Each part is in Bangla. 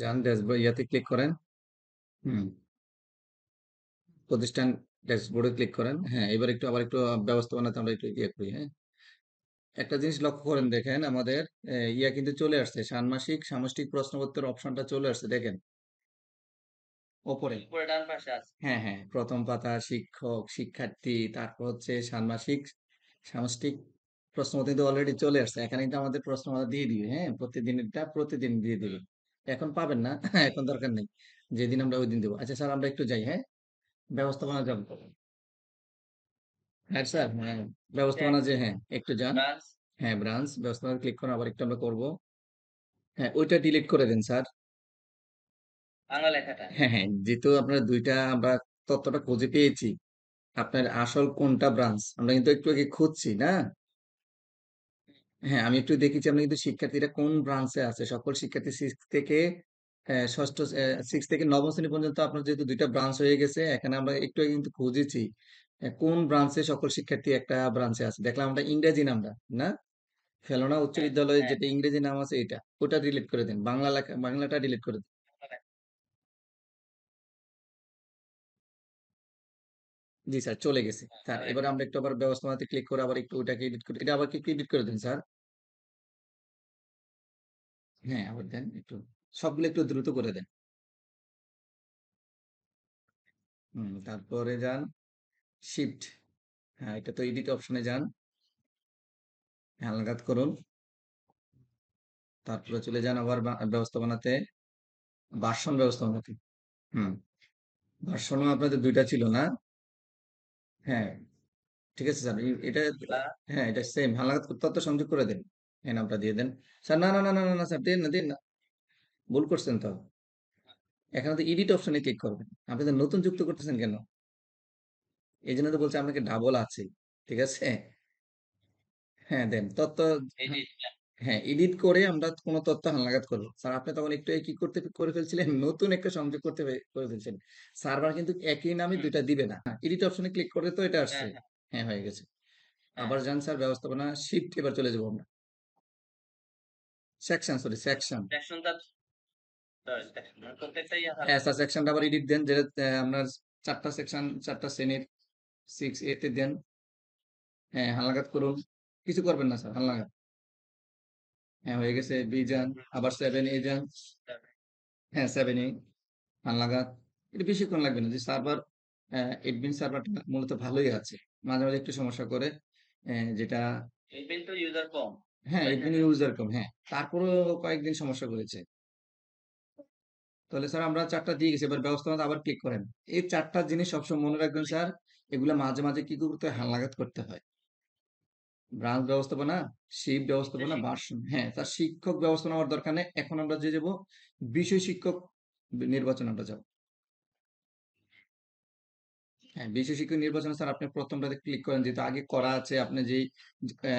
যান ড্যাশবোর্ড ইয়াতে ক্লিক করেন। হুম। প্রতিষ্ঠান ড্যাশবোর্ডে ক্লিক করেন। হ্যাঁ এবার একটু আবার একটু ব্যবস্থাপনাতে আমরা একটু ইয়ে করি হ্যাঁ। একটা জিনিস লক্ষ্য করেন দেখেন আমাদের ইয়া কিন্তু চলে আসছে ষান্মাসিক সামষ্টিক প্রশ্নপত্রের অপশনটা চলে আসছে দেখেন। ওপরে। ডান পাশে আছে। হ্যাঁ হ্যাঁ প্রথম পাতা শিক্ষক শিক্ষার্থী তারপর হচ্ছে ষান্মাসিক সামষ্টিক প্রশ্নপত্র কিন্তু অলরেডি চলে আসছে। এখানে কিন্তু আমাদের প্রশ্ন দিয়ে দিবে হ্যাঁ প্রতিদিনটা প্রতিদিন দিয়ে দিবে। এখন পাবেন না এখন দরকার নেই। যেদিন আমরা ওই দিন দেবো। আচ্ছা স্যার আমরা একটু যাই হ্যাঁ? ব্যবস্থাপনা যাব হ্যাঁ স্যার হ্যাঁ। ব্যবস্থাপনা যে হ্যাঁ একটু যান। হ্যাঁ ব্রাঞ্চ ব্যবস্থাপনা ক্লিক করুন আবার একটু আমরা করব। হ্যাঁ ওইটা ডিলিট করে দেন স্যার। বাংলা লেখাটা? হ্যাঁ হ্যাঁ যেহেতু আপনার দুইটা আমরা তথ্যটা খুঁজে পেয়েছি আপনার আসল কোনটা ব্রাঞ্চ? আমরা কিন্তু একটু আগে খুঁজছি না? হ্যাঁ আমি একটু দেখেছি আমরা কিন্তু শিক্ষার্থীরা কোন ব্রাঞ্চে আছে? সকল শিক্ষার্থী সিক্স থেকে আহ, ষষ্ঠ সিক্স থেকে নবম শ্রেণি পর্যন্ত আপনার যেহেতু দুইটা ব্রাঞ্চ হয়ে গেছে এখানে আমরা একটু আগে কিন্তু খুঁজেছি আহ, কোন ব্রাঞ্চে সকল শিক্ষার্থী একটা ব্রাঞ্চে আছে? দেখলাম আমরা ইংরেজি নামটা না? ফেলোনা উচ্চ হ্যাঁ বিদ্যালয়ে হ্যাঁ। যেটা ইংরেজি নাম আছে এটা ওটা ডিলিট করে দিন বাংলা লেখা বাংলাটা ডিলিট করে দিন। জি স্যার চলে গেছে। স্যার হ্যাঁ, এবার আমরা একটু আবার ব্যবস্থাপনাতে ক্লিক করে আবার একটু ওটাকে এডিট করে এটা আবার কি এডিট করে দিন স্যার। হ্যাঁ আবার দেন একটু সবগুলো একটু দ্রুত করে দেন। হুম তারপরে যান শিফট হ্যাঁ এটা তো এডিট অপশনে যান। হালনাগাদ করুন। তারপরে চলে যান আবার বা- ব্যবস্থাপনাতে ভার্সন ব্যবস্থাপনাতে। হুম ভার্সনও আপনাদের দুইটা ছিল না। হ্যাঁ ঠিক আছে স্যার। এই- এটা বাংলা হ্যাঁ এটা সেম হালনাগাদ তথ্য সংযোগ করে দেন। এই নামটা দিয়ে দেন। স্যার না না না না না না স্যার দিন না দিন না। ভুল করছেন তো। এখানে তো এডিট অপশনে ক্লিক করবেন। আপনি তো নতুন যুক্ত করতেছেন কেন? এই জন্য তো বলছে আপনাকে ডাবল আছে। ঠিক আছে? হ্যাঁ দেন। তথ্য হ্যাঁ এডিট করে আমরা কোনো তথ্য হালনাগাদ করব। স্যার আপনি তখন একটু কি করতে করে ফেলছিলেন? নতুন একটা সংযোগ করতে করে ফেলছেন। সার্ভার কিন্তু একই নামে দুইটা দিবে না। এডিট অপশনে ক্লিক করে তো এটা হ্যাঁ আসছে। হ্যাঁ। হ্যাঁ হয়ে গেছে। হ্যাঁ। আবার যান স্যার ব্যবস্থাপনা শিফট এবার চলে যাব আমরা। সেকশন সরি সেকশন হ্যাঁ স্যার সেকশনটা আবার এডিট দেন যেটা আপনার চারটা সেকশন চারটা শ্রেণির সিক্স এতে দেন। হ্যাঁ হালনাগাদ করুন। কিছু করবেন না স্যার হালনাগাদ। হ্যাঁ হয়ে গেছে বি যান আবার সেভেন এ যান হ্যাঁ সেভেন এ হালনাগাদ এটা বেশিক্ষণ লাগবে না যে সার্ভার এডমিন সার্ভারটা মূলত ভালোই আছে। মাঝে মাঝে একটু সমস্যা করে যেটা এডমিন তো ইউজার কম। হ্যাঁ এডমিন ইউজার কম হ্যাঁ। তারপরেও কয়েকদিন সমস্যা করেছে তাহলে স্যার আমরা চারটা দিয়ে গেছি এবার ব্যবস্থাপনা আবার ক্লিক করেন। এই চারটা জিনিস সবসময় মনে রাখবেন স্যার এগুলো মাঝে মাঝে কি করতে হয়? হালনাগাদ করতে হয়। ব্রাঞ্চ ব্যবস্থাপনা শিপ ব্যবস্থাপনা। ভার্সন হ্যাঁ তার শিক্ষক ব্যবস্থাপনা হওয়ার দরকার নেই। এখন আমরা যে যাব বিষয় শিক্ষক নির্বাচন আমরা যাব। হ্যাঁ বিষয় শিক্ষক নির্বাচনে স্যার আপনি প্রথমটাতে ক্লিক করেন যেহেতু আগে করা আছে আপনি যেই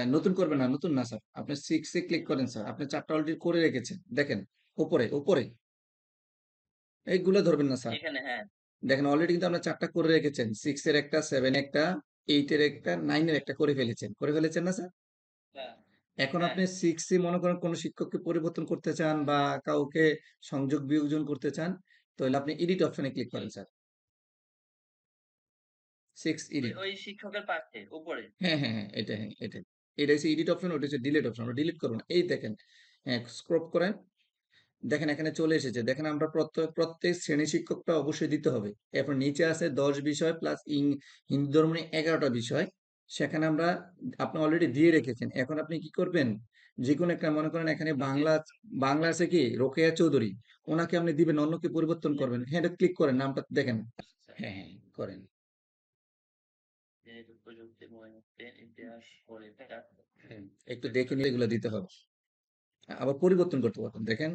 নতুন করবেন না নতুন না স্যার। আপনি সিক্স এ ক্লিক করেন স্যার আপনি চারটা অলরেডি করে রেখেছেন। দেখেন উপরে উপরে এইগুলো ধরবেন না স্যার। হ্যাঁ। দেখেন অলরেডি কিন্তু আপনার চারটা করে রেখেছেন। সিক্স এর একটা সেভেন একটা এইট এর একটা নাইন এর একটা করে ফেলেছেন। করে ফেলেছেন না স্যার হ্যাঁ এখন হ্যাঁ। আপনি সিক্স মনে করেন কোনো শিক্ষককে পরিবর্তন করতে চান বা কাউকে সংযোগ বিয়োজন করতে চান তাহলে আপনি এডিট অপশনে ক্লিক করেন স্যার সিক্স এডিট ওই শিক্ষকের পাশে উপরে। হ্যাঁ হ্যাঁ হ্যাঁ এটা হ্যাঁ এটা এটা হচ্ছে এডিট অপশন ওটা হচ্ছে ডিলিট অপশন ডিলিট করুন। এই দেখেন হ্যাঁ স্ক্রপ করেন। দেখেন এখানে চলে এসেছে। দেখেন আমরা প্রত্যেক প্রত্যেক শ্রেণি শিক্ষকটা অবশ্যই দিতে হবে। এরপর নিচে আছে দশ বিষয় প্লাস ইং হিন্দু ধর্ম নিয়ে এগারোটা বিষয়। সেখানে আমরা আপনি অলরেডি দিয়ে রেখেছেন। এখন আপনি কি করবেন? যে কোনো একটা মনে করেন এখানে বাংলা বাংলা আছে কি? রোকেয়া চৌধুরী। ওনাকে আপনি দিবেন অন্যকে পরিবর্তন করবেন। হ্যাঁ এটা ক্লিক করেন নামটা দেখেন। হ্যাঁ হ্যাঁ করেন। হ্যাঁ, একটু দেখে নিয়ে এগুলো দিতে হবে। আবার পরিবর্তন করতে পারবেন। দেখেন।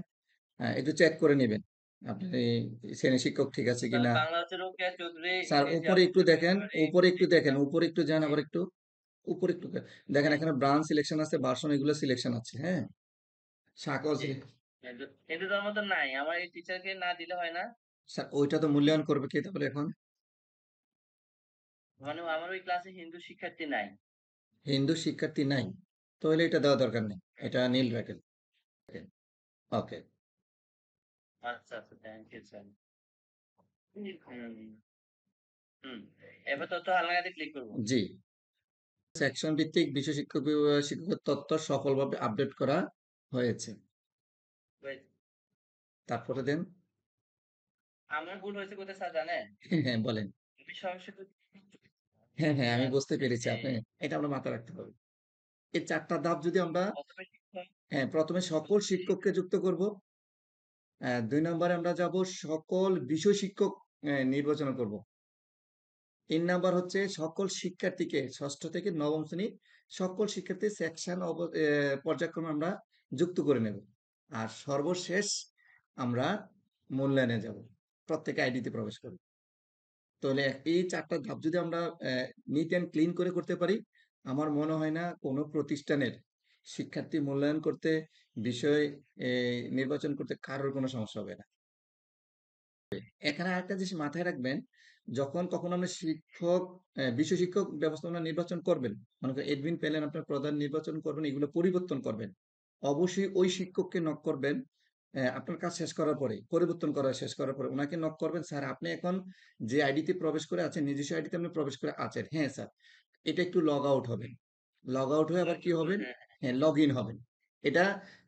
হ্যাঁ একটু চেক করে নেবেন। আপনি শ্রেণি শিক্ষক ঠিক আছে কিনা? বাংলা রোকেয়া চৌধুরী স্যার উপরে একটু দেখেন বকর, উপরে একটু দেখেন উপরে একটু যান আবার একটু উপরে একটু দেখেন। এখানে ব্রাঞ্চ সিলেকশন আছে ভার্সন এগুলো সিলেকশন আছে হ্যাঁ? শাখা জি। ধর্ম তো নাই আমার এই টিচারকে না দিলে হয় না। স্যার ওইটা তো মূল্যায়ন করবে কে তাহলে এখন? মানে আমার ওই ক্লাসে হিন্দু শিক্ষার্থী নাই। হিন্দু শিক্ষার্থী নাই। তাহলে এটা দেওয়া দরকার নেই এটা নীল রাখেন ওকে আচ্ছা, আচ্ছা। Thank you sir. হুম। হুম। এবার তথ্য হালনাগাদে ক্লিক করব। জি। সেকশন ভিত্তিক বিষয় শিক্ষক শিক্ষকের তথ্য সফলভাবে আপডেট করা হয়েছে। তারপরে দেন। আমার ভুল হয়েছে কোথায় স্যার জানেন? হ্যাঁ, হ্যাঁ বলেন। আমি হ্যাঁ, হ্যাঁ আমি বুঝতে পেরেছি। আপনি এটা আমরা মাথায় রাখতে হবে। এই ৪ টা ধাপ যদি আমরা হ্যাঁ, ১ম এ সকল শিক্ষককে যুক্ত করব। ২ নম্বরে আমরা যাব সকল বিষয় শিক্ষক নির্বাচন করব। তিন নাম্বার হচ্ছে সকল শিক্ষার্থীকে ষষ্ঠ থেকে নবম শ্রেণির সকল শিক্ষার্থী সেকশন পর্যায়ক্রমে আমরা যুক্ত করে নেব। আর সর্বশেষ আমরা মূল্যায়নে যাব। প্রত্যেকে আইডিতে প্রবেশ করবে। তাহলে এই চারটা ধাপ যদি আমরা নিট অ্যান্ড ক্লিন করে করতে পারি, আমার মনে হয় না কোনো প্রতিষ্ঠানের শিক্ষার্থী মূল্যায়ন করতে, বিষয় নির্বাচন করতে কারোর কোন সমস্যা হবে না। এখানে আরেকটা জিনিস মাথায় রাখবেন, যখন কখনো আপনি শিক্ষক বিষয় শিক্ষক ব্যবস্থাপনা নির্বাচন করবেন, মনে করেন এডমিন পেলেন আপনার প্রধান নির্বাচন করবেন, এগুলো পরিবর্তন করবেন। অবশ্যই ওই শিক্ষককে নক করবেন আপনার কাজ শেষ করার পরে, পরিবর্তন করা শেষ করার পরে ওনাকে নক করবেন, "স্যার আপনি এখন যে আইডিতে প্রবেশ করে আছেন, নিজস্ব আইডিতে আপনি প্রবেশ করে আছেন। হ্যাঁ স্যার, এটা একটু লগ আউট হবেন। লগ আউট হয়ে আবার কি হবেন? হ্যাঁ, হ্যাঁ। হ্যাঁ, লগইন হবেন।" এটা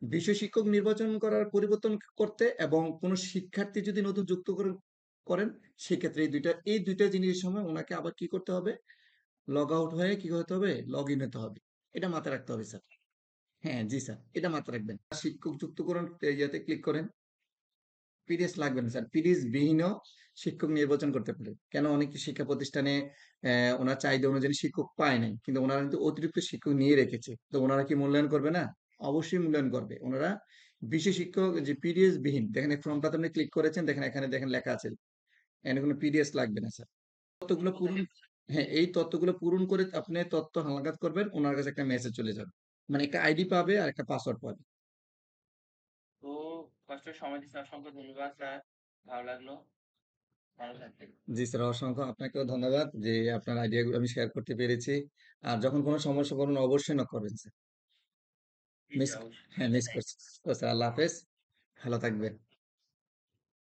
বিষয় শিক্ষক নির্বাচন করার পরিবর্তন করতে এবং কোন শিক্ষার্থী যদি নতুন যুক্ত করেন করেন, সেক্ষেত্রে এই ২ টা এই ২ টা জিনিসের সময় ওনাকে আবার কি করতে হবে? লগ আউট হয়ে কি হতে হবে? লগ ইন হতে হবে। এটা মাথায় রাখতে হবে স্যার। হ্যাঁ, জি স্যার। এটা মাথায় রাখবেন। শিক্ষক যুক্তকরণ এ ইয়াতে ক্লিক করেন। পিডিএস লাগবে না স্যার। পিডিএস বিহীনও শিক্ষক নির্বাচন করতে পারে। কেন অনেক শিক্ষা প্রতিষ্ঠানে উনার চাহিদা অনুযায়ী শিক্ষক পায় নাই। কিন্তু উনারা কিন্তু অতিরিক্ত শিক্ষক নিয়ে রেখেছে। তো উনারা কি মূল্যায়ন করবে না? অবশ্যই মূল্যায়ন করবে। উনারা বিষয় শিক্ষক যে পিডিএস বিহীন দেখেন এই ফর্মটাতে আপনি ক্লিক করেছেন, দেখেন এখানে দেখেন লেখা আছে। এখানে কোন পিডিএস লাগবে না স্যার। তথ্যগুলো পূরণ হ্যাঁ, এই তথ্যগুলো পূরণ করে আপনি তথ্য হালনাগাদ করবেন, ওনার কাছে একটা মেসেজ চলে যাবে। মানে একটা আইডি পাবে আর একটা পাসওয়ার্ড পাবে। তো কষ্ট সময় দিচ্ছেন অসংখ্য ধন্যবাদ স্যার। ভালো লাগল। জি স্যার, অসংখ্য আপনাকেও ধন্যবাদ যে আপনার আইডিয়াগুলো আমি শেয়ার করতে পেরেছি। আর যখন কোনো সমস্যা পড়বেন অবশ্যই নক করবেন স্যার। মিস হ্যাঁ, মিস করছি। আল্লাহ হাফেজ। ভালো থাকবেন।